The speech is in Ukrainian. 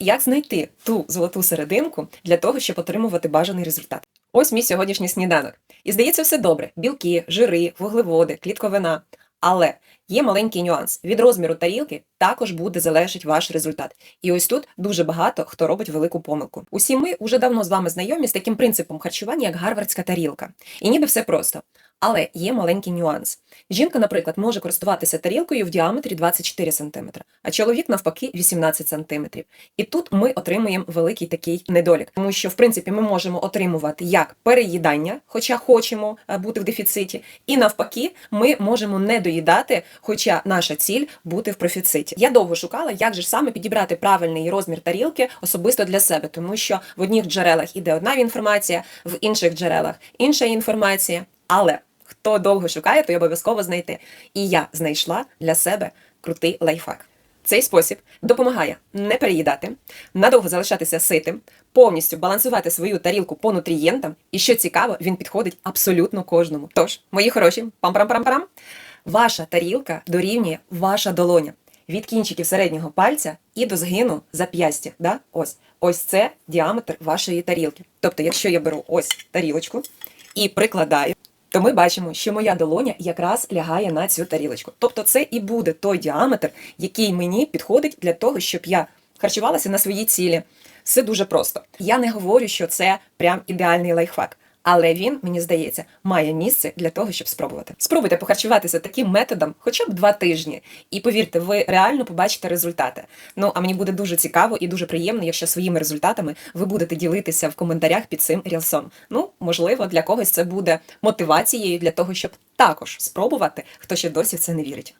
як знайти ту золоту серединку для того, щоб отримувати бажаний результат. Ось мій сьогоднішній сніданок. І здається, все добре: білки, жири, вуглеводи, клітковина. Але є маленький нюанс: від розміру тарілки також буде залежить ваш результат. І ось тут дуже багато хто робить велику помилку. Усі ми вже давно з вами знайомі з таким принципом харчування, як гарвардська тарілка. І ніби все просто. Але є маленький нюанс. Жінка, наприклад, може користуватися тарілкою в діаметрі 24 см, а чоловік навпаки 18 см. І тут ми отримуємо великий такий недолік, тому що в принципі ми можемо отримувати як переїдання, хоча хочемо е, бути в дефіциті, і навпаки, ми можемо не доїдати, хоча наша ціль бути в профіциті. Я довго шукала, як же саме підібрати правильний розмір тарілки особисто для себе, тому що в одних джерелах іде одна інформація, в інших джерелах інша інформація. Але хто довго шукає, то й обов'язково знайти. І я знайшла для себе крутий лайфхак. Цей спосіб допомагає не переїдати, надовго залишатися ситим, повністю балансувати свою тарілку по нутрієнтам, і що цікаво, він підходить абсолютно кожному. Тож, мої хороші, пам-парам-парам-парам, ваша тарілка дорівнює ваша долоня. Від кінчиків середнього пальця і до згину зап'ястя. Да? Ось. Ось це діаметр вашої тарілки. Тобто, якщо я беру ось тарілочку і прикладаю, то ми бачимо, що моя долоня якраз лягає на цю тарілочку. Тобто, це і буде той діаметр, який мені підходить для того, щоб я харчувалася на своїй цілі. Все дуже просто. Я не говорю, що це прям ідеальний лайфхак. Але він, мені здається, має місце для того, щоб спробувати. Спробуйте похарчуватися таким методом хоча б два тижні, і повірте, ви реально побачите результати. Ну а мені буде дуже цікаво і дуже приємно, якщо своїми результатами ви будете ділитися в коментарях під цим рілсом. Ну, можливо, для когось це буде мотивацією для того, щоб також спробувати, хто ще досі в це не вірить.